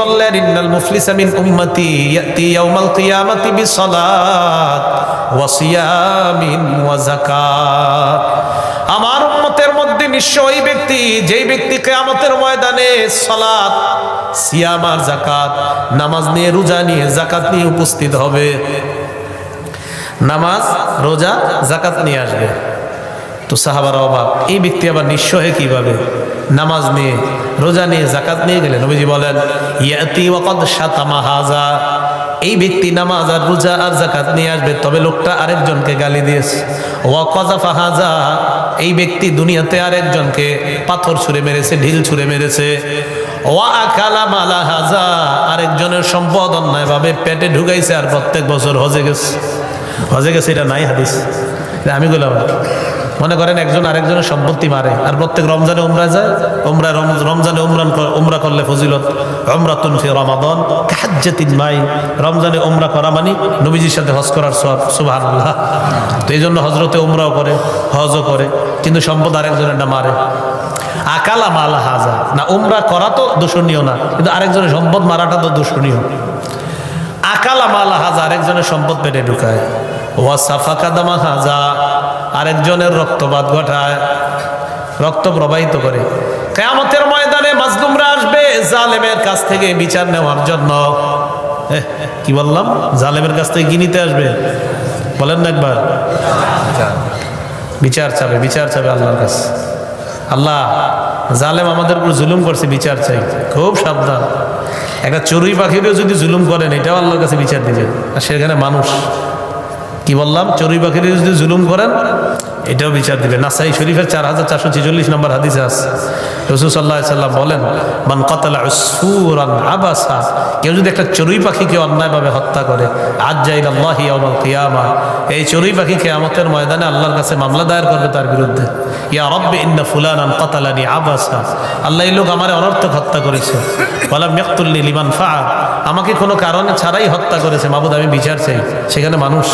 বললেন, ইন্নাল মুফলিসা মিন উম্মতি ইয়াতি ইয়াউমাল কিয়ামাতি বিসসালাত ওয়া সিয়ামিন ওয়া যাকাত। আমার উম্মতের মধ্যে নিশ্চয় ওই ব্যক্তি, যেই ব্যক্তি কিয়ামতের ময়দানে সালাত, সিয়াম আর যাকাত, নামাজ নিয়ে রোজা নিয়ে যাকাত নিয়ে উপস্থিত হবে। নামাজ, রোজা জাকাত নিয়ে আসবে। তো সাহাবার অভাব এই ব্যক্তি আবার নিঃস্ব হয়ে কীভাবে? নামাজ নিয়ে, রোজা নিয়ে জাকাত নিয়ে গেলেন। নবীজি বলেন এই ব্যক্তি নামাজ আর রোজা আর জাকাত নিয়ে আসবে, তবে লোকটা আরেকজনকে গালি দিয়েছে। ওয়াকাজাফা হাজা এই ব্যক্তি দুনিয়াতে আরেকজনকে পাথর ছুঁড়ে মেরেছে, ঢিল ছুঁড়ে মেরেছে। আরেকজনের সম্পদ অন্যায় ভাবে পেটে ঢুকাইছে আর প্রত্যেক বছর হজে গেছে। হজে গেছে, এটা নাই হাদিস। আমি বললাম। মনে করেন একজন আরেকজনের সম্পত্তি মারে। আর প্রত্যেক রমজানে উমরা যায়, উমরা রম- রমজানে উমরান উমরা করলে ফজিলত। উমরাতুন ফি রমাদান কাহাজ্জাতিন মাই। রমজানে উমরা করা মানে নবীজির সাথে হজ করার সব সুবহানাল্লাহ। তো এই জন্য হজরতে উমরাও করে, হজও করে, কিন্তু সম্পদ আরেকজনের না মারে। আকালা মালা হাজা। না, উমরা করা তো দূষণীয় না, কিন্তু আরেকজনের সম্পদ মারাটা তো দূষণীয়। আকালা মালা হাজা আরেকজনের সম্পদ পেটে ঢুকায়। ওয়া সাফা কাদামা হাজা। আরেকজনের রক্তপাত ঘটায়, রক্ত প্রবাহিত করে। কেয়ামতের ময়দানে মাজলুমরা আসবে জালেমের কাছ থেকে বিচার নেওয়ার জন্য। কি বললাম? জালেমের কাছ থেকে কি নিতে আসবে? বলেন না একবার। বিচার চাবে বিচার চাবে আল্লাহর কাছে। আল্লাহ, জালেম আমাদের উপর জুলুম করছে, বিচার চাই। খুব সাবধান। একটা চড়ুই পাখিরও যদি জুলুম করেন, এটাও আল্লাহর কাছে বিচার দিবেন। আর সেখানে মানুষ। কি বললাম? চড়ুই পাখির যদি জুলুম করেন, এটাও বিচার দিবে নাসাই শরীফের চার হাজার চারশো ছেচল্লিশ নম্বর হাদিসে আছে। রসুল সাল্লাহ সাল্লাম বলেন, মান কতলা উসফুরান আবাসা কেউ যদি একটা চড়ুই পাখিকে অন্যায়ভাবে হত্যা করে আজ যাইল আল্লাহি কিয়ামা এই চড়ুই পাখিকে আমাদের ময়দানে আল্লাহর কাছে মামলা দায়ের করবে তার বিরুদ্ধে। ইয়া রব্বে ইন্না ফুলানান কতালানি আবাসা আল্লাহ লোক আমার অনর্থক হত্যা করেছে। বলা মেকতুল্লি লিমান ফা আমাকে কোনো কারণে ছাড়াই হত্যা করেছে। মাবুদ, আমি বিচার চাই। সেখানে মানুষ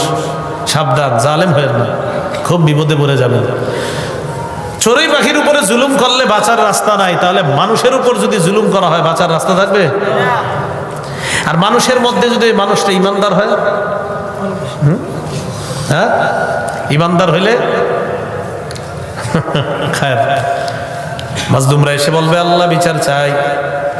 সাবধান, জালেম হয়ে না খুব বিপদে পড়ে যাবেন চড়ুই পাখির উপরে জুলুম করলে বাঁচার রাস্তা নাই, তাহলে মানুষের উপর যদি জুলুম করা হয়, বাঁচার রাস্তা থাকবে? আর মানুষের মধ্যে যদি মানুষটা ইমানদার হয়? হ্যাঁ? ইমানদার হইলে? খায় মাজলুমরা এসে বলবে, আল্লাহ বিচার চাই।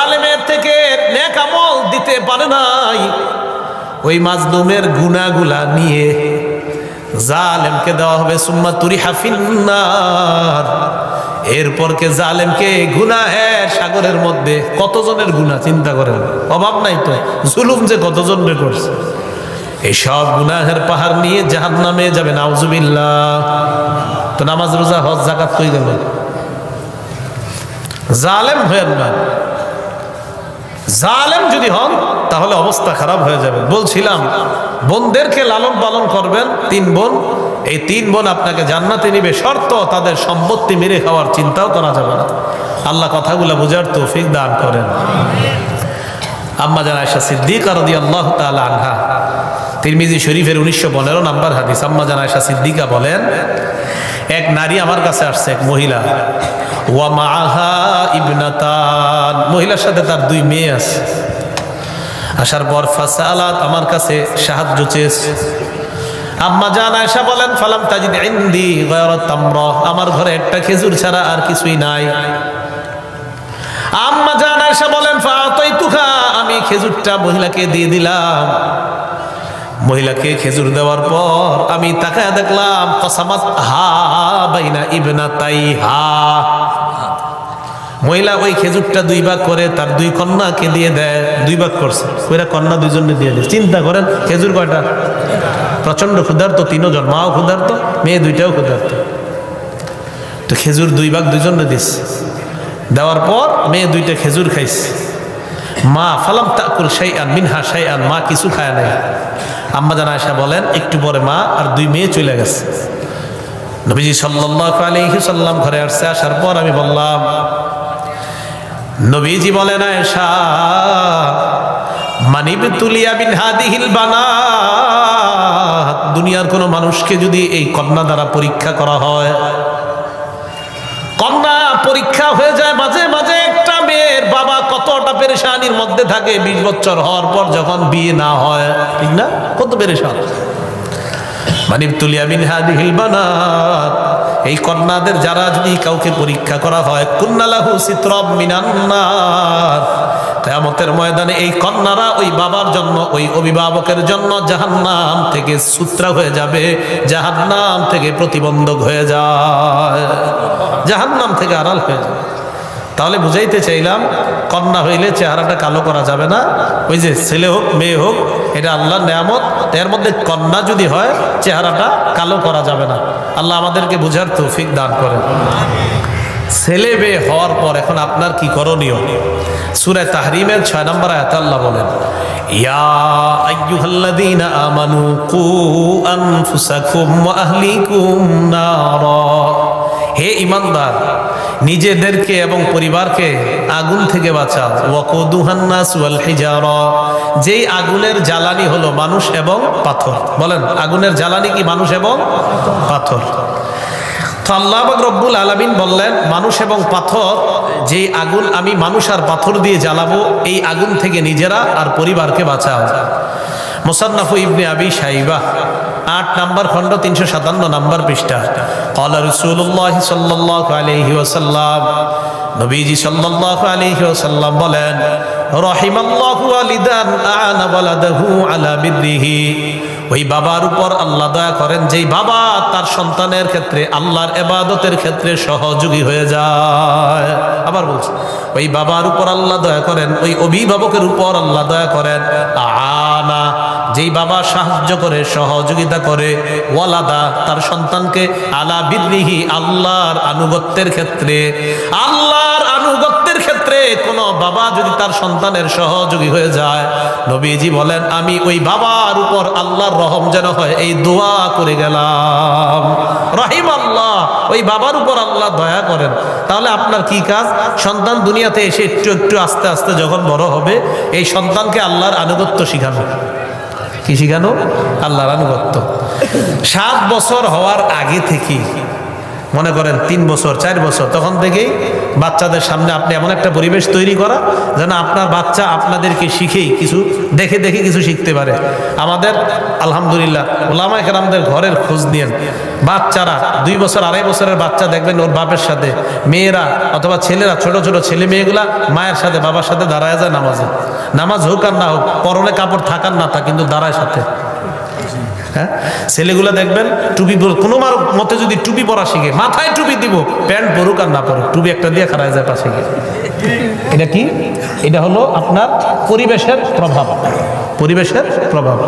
জালেমের থেকে নেক আমল দিতে পারে নাই। ওই মাজলুমের গুনাগুলা নিয়ে জালেমকে দেওয়া হবে সুম্মা তুরি হাফিন্নার এরপর কে জালেমকে গুনাহের সাগরের মধ্যে কতজনের গুনাহ, চিন্তা করেন? অভাব নাই তো? জুলুম যে কতজনের করছে এই সব গুনাহের পাহাড় নিয়ে জাহান নামে যাবে নাউজুবিল্লাহ। তো নামাজ রোজা, হজ জাকাত কই গেল জালেম হয়েন না। জালেম যদি হন, তাহলে অবস্থা খারাপ হয়ে যাবে। বলছিলাম, বোনদেরকে লালন পালন করবেন তিন বোন। এই তিন বোন আপনাকে জান্নাতে নিবে, শর্ত তাদের সম্পত্তি মেরে খাওয়ার চিন্তাও করা যাবে না। আল্লাহ কথাগুলো বুঝার তৌফিক দান করেন। আম্মা জান আয়সা সিদ্দিকা রদি আল্লাহ তাআলা আনহা। তিরমিজি শরীফের উনিশশো পনেরো নাম্বার হাদিস। আম্মা জান আয়সা সিদ্দিকা বলেন, এক নারী আমার কাছে আসছে, এক মহিলা। ওয়া মাহা ইবনাতান। মহিলার সাথে তার দুই মেয়ে আছে। আসার পর ফাসালাত, আমার কাছে সাহায্য চেয়েছে। আম্মা জান আয়সা বলেন, ফালাম তাজিদ ইন্দি তামরা। আমার ঘরে একটা খেজুর ছাড়া আর কিছুই নাই। আম্মা জান আয়সা বলেন ফাতাই তুখা আমি খেজুরটা মহিলাকে দিয়ে দিলাম। মহিলাকে খেজুর দেওয়ার পর আমি তাকায় দেখলাম, কসামাত হা বাইনা ইবনা তাই হা মহিলা ওই খেজুরটা দুই ভাগ করে তার দুই কন্যাকে দিয়ে দেয়, দুই ভাগ করছে। ওইরা কন্যা দুইজনে দিয়ে দেয় চিন্তা করেন, খেজুর কয়টা? প্রচণ্ড ক্ষুধার্ত তিনজন মাও ক্ষুধার্ত, মেয়ে দুইটাও ক্ষুধার্ত। তো খেজুর দুই ভাগ দুইজনে দিস দেওয়ার পর মেয়ে দুইটা খেজুর খাইছে। মা ফালাম তাকুল শাইআন মিনহা শাইআন, মা কিছু খায় নাই। আম্মা জানা আয়সা বলেন, একটু পরে মা আর দুই মেয়ে চলে গেছে। নবীজি সাল্লাল্লাহু আলাইহি সাল্লাম ঘরে আসছে, আসার পর আমি বললাম, নবীজি বলেন, আয়েশা, মানিব তুলিয়া বিন হাদিহিল বানাত, দুনিয়ার কোনো মানুষকে যদি এই কন্যা দ্বারা পরীক্ষা করা হয়, কন্যা পরীক্ষা হয়ে যায় মাঝে মাঝে বাবা কতটা পেরেশানির মধ্যে থাকে বিশ বছর হওয়ার পর যখন বিয়ে না হয়, ঠিক না? কত পেরেশান। বানাত। এই কন্যাদের যারা যদি কাউকে পরীক্ষা করা হয় কুন্নালাহু মিনান্নার কেয়ামতের ময়দানে এই কন্যারা ওই বাবার জন্য, ওই অভিভাবকের জন্য জাহান্নাম থেকে সূত্রা হয়ে যাবে, জাহান্নাম থেকে প্রতিবন্ধক হয়ে যায়, জাহান্নাম থেকে আড়াল হয়ে যাবে। তাহলে বুঝাইতে চাইলাম, কন্যা হইলে চেহারাটা কালো করা যাবে না। ওই যে ছেলে হোক, মেয়ে হোক, এটা আল্লাহর নেয়ামত। এর মধ্যে কন্যা যদি হয়, চেহারাটা কালো করা যাবে না। আল্লাহ আমাদেরকে বুঝার তৌফিক দান করেন। ছেলে মেয়ে হওয়ার পর এখন আপনার কি করণীয়? সুরে তাহরিমের ছয় নম্বর আয়াত আল্লাহ বলেন, ইয়া আমানু হে ইমানদার নিজেদেরকে এবং পরিবারকে আগুন থেকে বাঁচাও। ওয়াকুদুহান্নাস যেই আগুনের জ্বালানি হলো মানুষ এবং পাথর। বলেন, আগুনের জ্বালানি কি মানুষ এবং পাথর? তো রব্বুল আলামিন বললেন, মানুষ এবং পাথর যে আগুন আমি মানুষ আর পাথর দিয়ে জ্বালাবো, এই আগুন থেকে নিজেরা আর পরিবারকে বাঁচাও। মোসান্নাফু ইবনে আবি সাইবা আট নাম্বার খণ্ড তিনশো সাতান্ন নাম্বার পৃষ্ঠা। কলা রসুল্লাহ সাল্লাহ আলহি ওসাল্লাম নবীজি সাল্লাহ আলহি ওসাল্লাম বলেন, রহিমাল্লাহু আলিদান আনা বলাদাহু আলা বিদ্রিহি ওই বাবার উপর আল্লাহ দয়া করেন, যেই বাবা তার সন্তানের ক্ষেত্রে, আল্লাহর এবাদতের ক্ষেত্রে সহযোগী হয়ে যায়। আবার বলছি, ওই বাবার উপর আল্লাহ দয়া করেন, ওই অভিভাবকের উপর আল্লাহ দয়া করেন আনা যেই বাবা সাহায্য করে, সহযোগিতা করে, ওয়ালাদা তার সন্তানকে আলা বিদ্রিহি আল্লাহর আনুগত্যের ক্ষেত্রে, আল্লাহর আনুগত্যের ক্ষেত্রে কোনো বাবা যদি তার সন্তানের সহযোগী হয়ে যায়, নবীজি বলেন, আমি ওই বাবার উপর আল্লাহর রহম যেন হয়, এই দোয়া করে গেলাম। রহিম আল্লাহ, ওই বাবার উপর আল্লাহ দয়া করেন। তাহলে আপনার কি কাজ? সন্তান দুনিয়াতে এসে একটু একটু আস্তে আস্তে যখন বড় হবে, এই সন্তানকে আল্লাহর আনুগত্য শিখানো কি শিখানো আল্লাহর আনুগত্য। সাত বছর হওয়ার আগে থেকে মনে করেন তিন বছর, চার বছর, তখন থেকেই বাচ্চাদের সামনে আপনি এমন একটা পরিবেশ তৈরি করা যেন আপনার বাচ্চা আপনাদেরকে শিখেই কিছু, দেখে দেখে কিছু শিখতে পারে। আমাদের, আলহামদুলিল্লাহ ওলামা কেরামদের ঘরের খোঁজ নিয়েন। বাচ্চারা, দুই বছর, আড়াই বছরের বাচ্চা দেখবেন ওর বাপের সাথে। মেয়েরা অথবা ছেলেরা, ছোট ছোট ছেলে মেয়েগুলা মায়ের সাথে, বাবার সাথে দাঁড়ায় যায় নামাজে। নামাজ হোক আর না হোক, পরনে কাপড় থাকার না তা, কিন্তু দাঁড়ায় সাথে। হ্যাঁ? ছেলেগুলো দেখবেন টুপি কোনো মার মতে যদি টুপি পরা শিখে, মাথায় টুপি দিব, প্যান্ট পরুক আর না পরুক, টুপি একটা দিয়ে খারায় যায় পাশে গিয়ে এটা কি? এটা হলো আপনার পরিবেশের প্রভাব। পরিবেশের প্রভাব।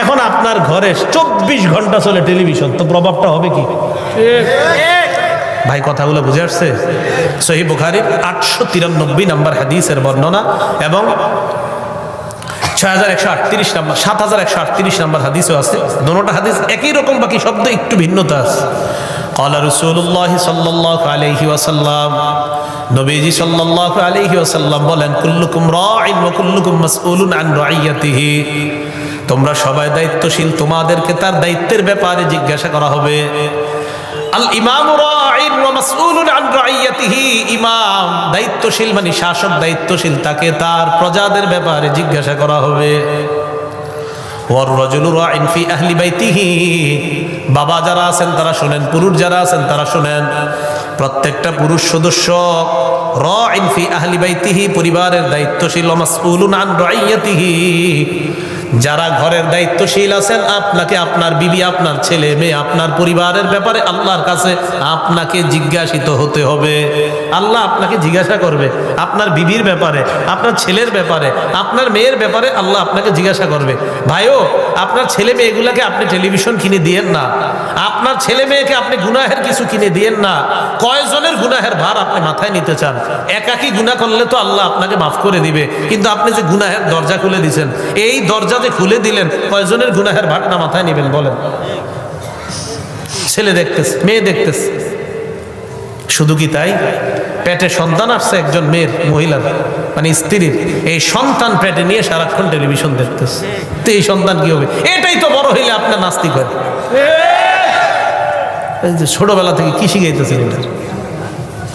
এখন আপনার ঘরে চব্বিশ ঘণ্টা চলে টেলিভিশন, তো প্রভাবটা হবে কি? ভাই, কথাগুলো বুঝে আসছে? সহি বুখারির আটশো তিরানব্বই নাম্বার হাদিসের বর্ণনা এবং ছয় হাজার একশো সাত হাজার একশো নাম্বার হাদিসও আছে। হাদিস একই রকম, বাকি শব্দ একটু ভিন্নতা আছে। বলেন, কুল্লুকুম তোমরা সবাই দায়িত্বশীল, তোমাদেরকে তার দায়িত্বের ব্যাপারে জিজ্ঞাসা করা হবে। আল ইমাম ইমাম, দায়িত্বশীল মানে শাসক দায়িত্বশীল, তাকে তার প্রজাদের ব্যাপারে জিজ্ঞাসা করা হবে। বাবা যারা আছেন তারা শুনেন, পুরুষ যারা আছেন তারা শুনেন। প্রত্যেকটা পুরুষ সদস্য রাইন ফি আহলি বাইতিহি, পরিবারের দায়িত্বশীল যারা ঘরের দায়িত্বশীল আছেন, আপনাকে আপনার বিবি, আপনার ছেলে, মেয়ে, আপনার পরিবারের ব্যাপারে আল্লাহর কাছে আপনাকে জিজ্ঞাসিত হতে হবে। আল্লাহ আপনাকে জিজ্ঞাসা করবে আপনার বিবির ব্যাপারে, আপনার ছেলের ব্যাপারে, আপনার মেয়ের ব্যাপারে আল্লাহ আপনাকে জিজ্ঞাসা করবে। ভাইও, আপনার ছেলে মেয়েগুলাকে আপনি টেলিভিশন কিনে দিয়েন না। আপনার ছেলে মেয়েকে আপনি গুনাহের কিছু কিনে দিয়েন না। কয়জনের গুনাহের ভার আপনি মাথায় নিতে চান? একাকি গুনাহ করলে তো আল্লাহ আপনাকে মাফ করে দিবে। কিন্তু আপনি যে গুনাহের দরজা খুলে দিছেন, এই দরজা যে খুলে দিলেন, কয়জনের গুনাহের ভারটা মাথায় নেবেন বলেন? ছেলে দেখতেছে, মেয়ে দেখতেছে। শুধু কি তাই? পেটে সন্তান আসছে একজন মেয়ের, মহিলার মানে স্ত্রীর। এই সন্তান পেটে নিয়ে সারাক্ষণ টেলিভিশন দেখতেছে। তো এই সন্তান কি হবে? এটাই তো বড় হইলে আপনার নাস্তিক হয়। ছোটবেলা থেকে কি শিখাইতেছেন এটা?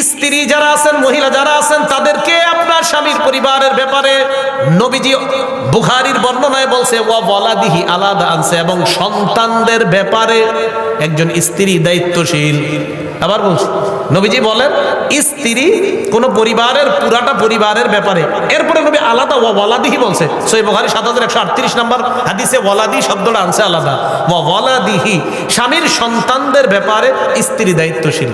স্ত্রী যারা আছেন, মহিলা যারা আছেন, তাদেরকে আপনার স্বামীর পরিবারের ব্যাপারে নবীজি বুখারির বর্ণনায় বলছে, ওয়া বলাদিহি আলাদা আনছে এবং সন্তানদের ব্যাপারে একজন স্ত্রী দায়িত্বশীল। আবার বলছি, নবীজি বলেন, স্ত্রী কোন পরিবারের, পুরাটা পরিবারের ব্যাপারে এরপরে নবী আলাদা, ওয়া ওয়ালাদিহি বলছে। সই বুখারি, সাত হাজার একশো আটত্রিশ নম্বর হাদিসে ওয়ালাদি শব্দটা আনছে আলাদা। ওয়া ওয়ালাদিহি স্বামীর সন্তানদের ব্যাপারে স্ত্রী দায়িত্বশীল।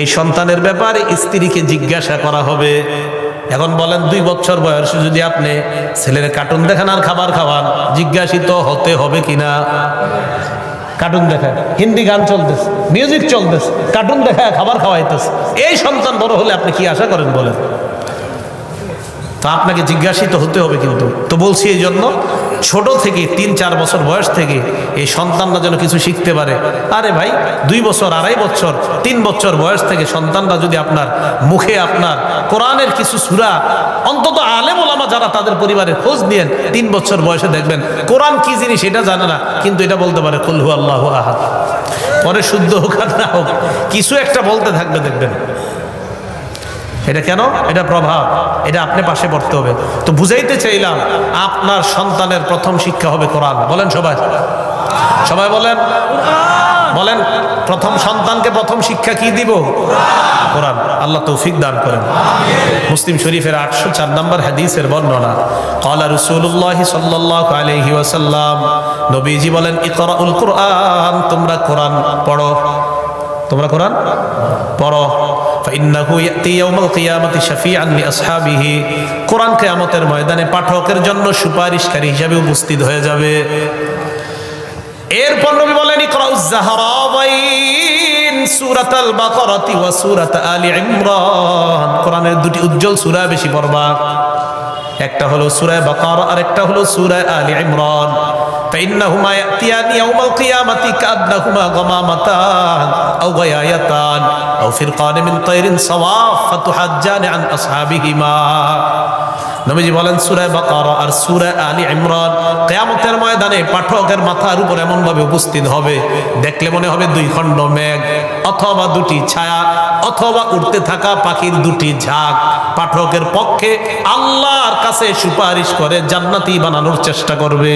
এই সন্তানের ব্যাপারে স্ত্রীকে জিজ্ঞাসা করা হবে। এখন বলেন, দুই বছর বয়সে যদি আপনি ছেলের কার্টুন দেখান আর খাবার খাওয়ান, জিজ্ঞাসিত হতে হবে কিনা? কার্টুন দেখায় হিন্দি গান চলতেছে মিউজিক চলতেছে, কার্টুন দেখায় খাবার খাওয়াইতেছে। এই সন্তান বড় হলে আপনি কি আশা করেন বলেন? তো আপনাকে জিজ্ঞাসিত হতে হবে কিন্তু। তো বলছি এই জন্য, ছোট থেকে তিন চার বছর বয়স থেকে এই সন্তানরা যেন কিছু শিখতে পারে। আরে ভাই, দুই বছর, আড়াই বছর, তিন বছর বয়স থেকে সন্তানরা যদি আপনার মুখে আপনার কোরআনের কিছু সুরা, অন্তত আলেম ওলামা যারা তাদের পরিবারের খোঁজ নিয়েন, তিন বছর বয়সে দেখবেন, কোরআন কি জিনিস এটা জানে না, কিন্তু এটা বলতে পারে কুলহু আল্লাহ আহাদ। পরে শুদ্ধ হোক আর না হোক, কিছু একটা বলতে থাকবে দেখবেন। এটা কেন? এটা প্রভাব। এটা আপনি পাশে পড়তে হবে। তো বুঝাইতে চাইলাম, আপনার সন্তানের প্রথম শিক্ষা হবে কোরআন। বলেন সবাই। সবাই বলেন। বলেন, প্রথম সন্তানকে প্রথম শিক্ষা কি দিব? কোরআন। আল্লাহ তৌফিক দান করেন। মুসলিম শরীফের আটশো চার নম্বর হাদিসের বর্ণনা। কলা রসুল্লাহ সাল্লাহ আলহি নবীজি বলেন, ইকরাউল কোরআন, তোমরা কোরআন পড়ো। তোমরা কোরআন পড়ো। কোরআন কেয়ামতের ময়দানে পাঠকের জন্য সুপারিশকারী হিসাবে উপস্থিত হয়ে যাবে। এরপর নবী বলেন সুরাতাল বাকরাতি ওয়া সুরাত আলী ইমরান। কোরআনের দুটি উজ্জ্বল সূরা বেশি পড়বা। একটা হলো সূরা বাকারা আর একটা হলো সূরা আলী ইমরান। فإنهما يأتيان يوم القيامة كأنهما غمامتان أو غيايتان أو فرقان من طير صواف فتحجان عن أصحابهما নবীজি বলেন সুরায় বাকারা আর সুরায় আলী ইমরান কেয়ামতের ময়দানে পাঠকের মাথার উপর এমন ভাবে উপস্থিত হবে দেখলে মনে হবে দুই খণ্ড মেঘ অথবা দুটি ছায়া অথবা উঠতে থাকা পাখির দুটি ঝাঁক পাঠকের পক্ষে আল্লাহর কাছে সুপারিশ করে জান্নাতি বানানোর চেষ্টা করবে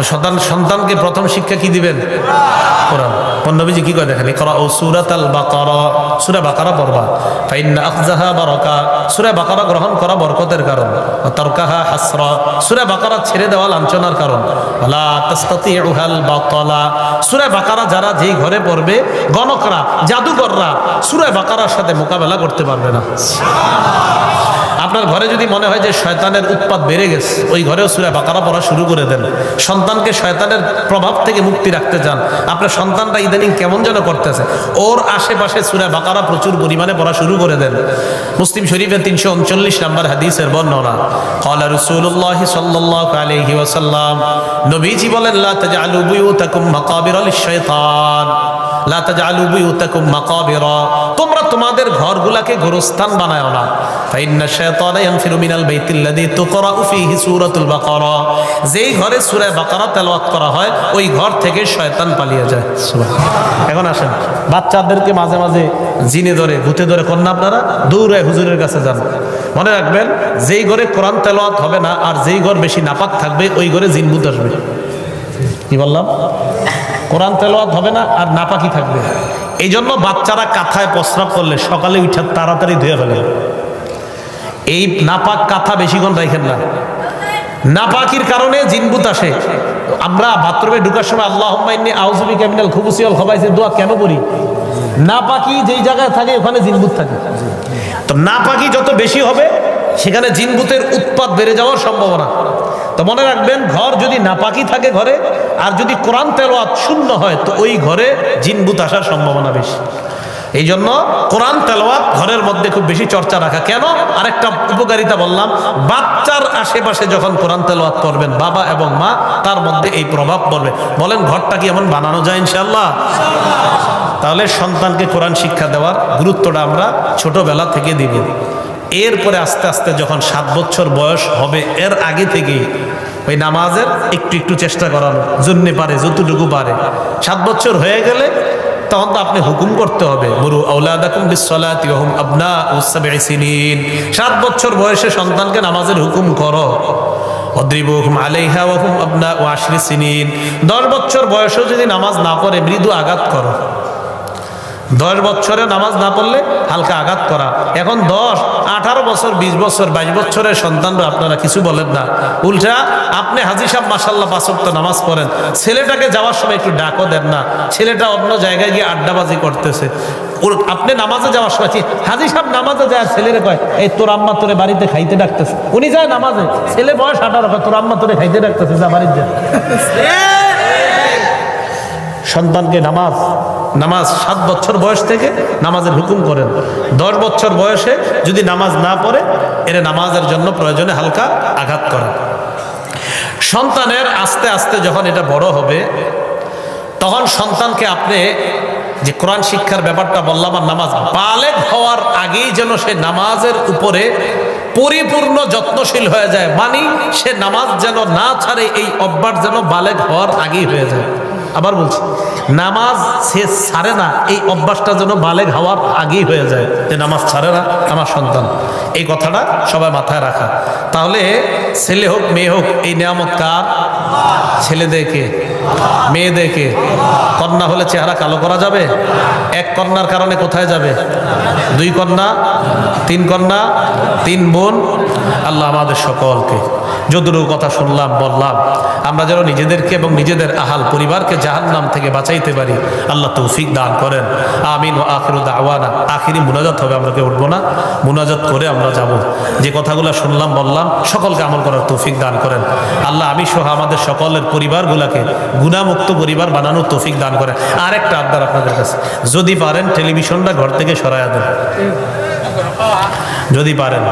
তবে সন্তান, সন্তানকে প্রথম শিক্ষা কি দিবেন? কোরআন। নবীজি কি করে দেখেন? করা ও সুরাত আল বাকারা। সুরা বাকারা পড়বা। ফাইন্না আফজাহা বারাকা। সুরা বাকারা গ্রহণ করা বরকতের কারণ। তরকাহা হাসরা। সুরা বাকারা ছেড়ে দেওয়া লাঞ্ছনার কারণ। লা তাস্তাতিউহাল বাতালা। সুরা বাকারা যারা যেই ঘরে পড়বে, গণকরা, জাদুকররা সুরা বাকারার সাথে মোকাবেলা করতে পারবে না। আপনার ঘরে যদি মনে হয় যে শয়তানের উৎপাত বেড়ে গেছে, ওই ঘরেও সুরা বাকারা পড়া শুরু করে দেন। সন্তানকে শয়তানের প্রভাব থেকে মুক্তি রাখতে চান। আপনার সন্তানটা ইদানিং কেমন যেন করতেছে। ওর আশেপাশে সুরা বাকারা প্রচুর পরিমাণে পড়া শুরু করে দেন। মুসলিম শরীফের তিনশো উনচল্লিশ নম্বর হাদিসের বর্ণনা কলা রসুল্লাহ সাল্লাহ আলহি ওয়াসাল্লাম, নবীজি বলেন শাইতান তোমরা তোমাদের ঘরগুলাকে গোরস্থান বানায় না। যেই ঘরে করা হয়, ওই ঘর থেকে শয়তান পালিয়ে যায়। এখন আসেন, বাচ্চাদেরকে মাঝে মাঝে জিনে ধরে, ভূতে ধরে করেন না আপনারা? দৌড়ে হুজুরের কাছে যান। মনে রাখবেন, যেই ঘরে কোরআন তেলাওয়াত হবে না, আর যেই ঘর বেশি নাপাক থাকবে, ওই ঘরে জিন ভূত আসবে। কি বললাম? কোরআন তেলাওয়াত হবে না আর নাপাকি থাকবে। এই জন্য বাচ্চারা কাঁথায় প্রস্রাব করলে সকালে উঠে তাড়াতাড়ি ধুয়ে ফেলে। এই নাপাক কাঁথা বেশিক্ষণ রাখেন না। নাপাকির কারণে জিনবুত আসে। আমরা বাথরুমে ঢুকার সময় আল্লাহ আউজুবি ক্যামিনাল খুবুসিয়াল খবাইছে দোয়া কেন করি? নাপাকি যেই জায়গায় থাকে ওখানে জিনবুত থাকে। তো নাপাকি যত বেশি হবে, সেখানে জিনবুতের উৎপাদ বেড়ে যাওয়ার সম্ভাবনা। তো মনে রাখবেন, ঘর যদি নাপাকি থাকে ঘরে, আর যদি কোরআন তেলোয়াত শূন্য হয়, তো ওই ঘরে জিনবুত আসার সম্ভাবনা বেশি। এই জন্য কোরআন তেলোয়াত ঘরের মধ্যে খুব বেশি চর্চা রাখা। কেন? আরেকটা উপকারিতা বললাম, বাচ্চার আশেপাশে যখন কোরআন তেলোয়াত করবেন বাবা এবং মা, তার মধ্যে এই প্রভাব পড়বে। বলেন, ঘরটা কি এমন বানানো যায় ইনশাল্লাহ তাহলে সন্তানকে কোরআন শিক্ষা দেওয়ার গুরুত্বটা আমরা ছোটবেলা থেকে দিব। এরপরে আস্তে আস্তে যখন সাত বছর বয়স হবে, এর আগে থেকেই ওই নামাজের একটু একটু চেষ্টা করানো জন্য পারে, যতটুকু পারে। সাত বছর হয়ে গেলে তখন তো আপনি হুকুম করতে হবে সাবঈ সাত বছর বয়সে সন্তানকে নামাজের হুকুম করো। দশ বছর বয়সেও যদি নামাজ না পড়ে, মৃদু আঘাত করো। দশ বছরে নামাজ না পড়লে হালকা আঘাত করা। এখন দশ আঠারো বছর বিশ বছর বাইশ বছরের সন্তানরা আপনারা কিছু বলেন না। উল্টা আপনি হাজি সাহেব মাসাল্লাহ পাঁচক্ত নামাজ পড়েন। ছেলেটাকে যাওয়ার সময় একটু ডাকও দেন না। ছেলেটা অন্য জায়গায় গিয়ে আড্ডাবাজি করতেছে। আপনি নামাজে যাওয়ার সময় কি, হাজি সাহেব নামাজে যায় ছেলেরে কয় এই তোর আম্মা তোরে বাড়িতে খাইতে ডাকতেছে। উনি যায় নামাজে। ছেলে বয়স আঠারো কয় তোর আম্মা তোরে খাইতে ডাকতেছে যা বাড়িতে সন্তানকে নামাজ নামাজ সাত বছর বয়স থেকে নামাজের হুকুম করেন। দশ বছর বয়সে যদি নামাজ না পড়ে, এরা নামাজের জন্য প্রয়োজনে হালকা আঘাত করেন। সন্তানের আস্তে আস্তে যখন এটা বড় হবে, তখন সন্তানকে আপনি যে কোরআন শিক্ষার ব্যাপারটা বললাম আর নামাজ বালেগ হওয়ার আগেই যেন সে নামাজের উপরে পরিপূর্ণ যত্নশীল হয়ে যায় মানে সে নামাজ যেন না ছাড়ে, এই অভ্যাস যেন বালেক হওয়ার আগেই হয়ে যায়। আবার বলছি, নামাজ সে ছাড়ে না, এই অভ্যাসটা যেন বালেগ হওয়ার আগেই হয়ে যায়, যে নামাজ ছাড়ে না আমার সন্তান। এই কথাটা সবাই মাথায় রাখা। তাহলে ছেলে হোক, মেয়ে হোক, এই নিয়ামত কার? ছেলেদেরকে। মেয়েদেরকে কন্যা হলে চেহারা কালো করা যাবে? এক কন্যার কারণে কোথায় যাবে? দুই কন্যা, তিন কন্যা, তিন বোন? আল্লাহ আমাদের সকলকে যদুরু কথা শুনলাম, বললাম, আমরা যেন নিজেদেরকে এবং নিজেদের আহাল পরিবারকে জাহান্নাম থেকে বাঁচাইতে পারি। আল্লাহ তৌফিক দান করেন। আমিন ও আখিরুদ আওয়ানা আখিরি মুনাজাত হবে, আমরা কেউ উঠবো না। মুনাজাত করে আমরা যাব। যে কথাগুলো শুনলাম, বললাম, সকলকে আমল করার তৌফিক দান করেন। আল্লাহ, আমি সহ আমাদের সকলের পরিবারগুলোকে গুণামুক্ত পরিবার বানানোর তফিক দান করে। আর একটা আবদার আপনাদের কাছে। যদি পারেন টেলিভিশনটা ঘর থেকে সরাইয়া দেন। যদি পারেন।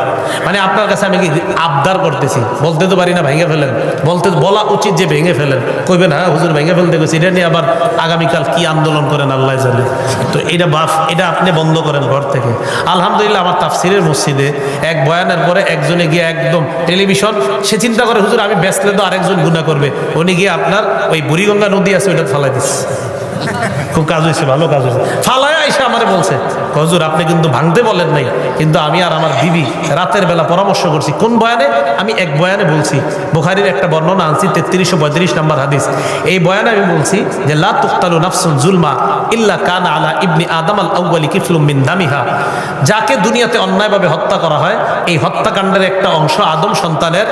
মানে আপনার কাছে আমি কি আবদার করতেছি? বলতে তো পারি না, ভেঙে ফেলেন। বলতে বলা উচিত যে ভেঙে ফেলেন। কইবেন হ্যাঁ হুজুর, ভেঙে ফেলতে গেছি। এটা নিয়ে আবার আগামীকাল কি আন্দোলন করেন, আল্লাহ জানে। তো এটা বাফ, এটা আপনি বন্ধ করেন ঘর থেকে। আলহামদুলিল্লাহ, আমার তাফসিরের মসজিদে এক বয়ানের পরে একজনে গিয়ে একদম টেলিভিশন, সে চিন্তা করে, হুজুর, আমি ব্যস্ত তো আরেকজন গুণা করবে। উনি গিয়ে আপনার ওই বুড়িগঙ্গা নদী আছে, ওইটা ফালাই দিচ্ছে খুব কাজ হয়েছে, ভালো কাজ হয়েছে। ফালায় আইসা আমারে বলছে, হজুর, আপনি কিন্তু ভাঙতে বলেন নাই, কিন্তু আমি আর আমার বিবি রাতের বেলা পরামর্শ করছি। কোন বয়ানে? আমি এক বয়ানে বলছি, বুখারির একটা বর্ণনা আনছি, তেত্রিশশো পঁয়ত্রিশ নম্বর হাদিস। এই বয়ানে আমি বলছি যে, লা তুক্তালু জুলমা ইল্লা কান আলা ইবনি আদম আল আউয়ালি কিফলুম দামিহা। যাকে দুনিয়াতে অন্যায়ভাবে হত্যা করা হয়, এই হত্যাকাণ্ডের একটা অংশ আদম সন্তানের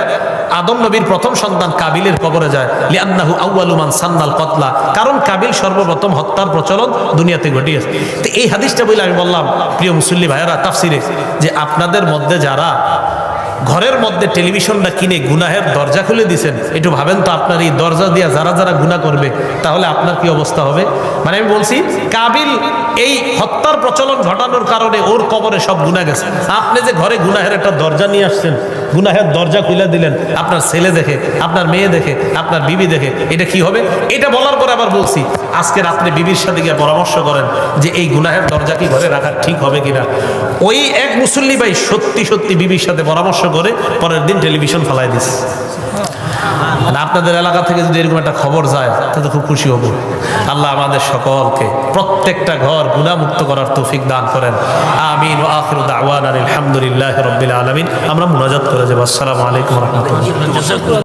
আদম নবীর প্রথম সন্তান কাবিলের কবরে যায়। লিয়ান্নাহু আউয়ালুমান সান্নাল কতলা। কারণ কাবিল সর্বপ্রথম হত্যার প্রচলন দুনিয়াতে ঘটিয়েছে। তো এই হাদিসটা বলে আমি বললাম, প্রিয় মুসল্লি ভাইয়েরা, তাফসিরে, যে আপনাদের মধ্যে যারা ঘরের মধ্যে টেলিভিশনটা কিনে গুনাহের দরজা খুলে দিছেন, একটু ভাবেন তো আপনার এই দরজা দিয়ে যারা যারা গুনাহ করবে, তাহলে আপনার কি অবস্থা হবে? মানে আমি বলছি, কাবিল এই হত্যার প্রচলন ঘটানোর কারণে ওর কবরে সব গুণা গেছে। আপনি যে ঘরে গুনাহের একটা দরজা নিয়ে আসছেন, গুনাহের দরজা খুলে দিলেন, আপনার ছেলে দেখে, আপনার মেয়ে দেখে, আপনার বিবি দেখে, এটা কি হবে? এটা বলার পরে আবার বলছি, আজকে রাত্রে বিবির সাথে গিয়ে পরামর্শ করেন যে এই গুনাহের দরজা কি ঘরে রাখা ঠিক হবে কিনা। ওই এক মুসল্লি ভাই সত্যি সত্যি বিবির সাথে পরামর্শ করে পরের দিন টেলিভিশন ফেলাই দিস। আপনাদের এলাকা থেকে যদি এরকম একটা খবর যায়, তাহলে খুব খুশি হব। আল্লাহ আমাদের সকলকে প্রত্যেকটা ঘর গুণামুক্ত করার তৌফিক দান করেন। আমিন ও দাওয়ান আলহামদুলিল্লাহ রবিল আলমিন। আমরা মুনাজাত করে যাব। আসসালামু আলাইকুম রহমতুল্লাহ।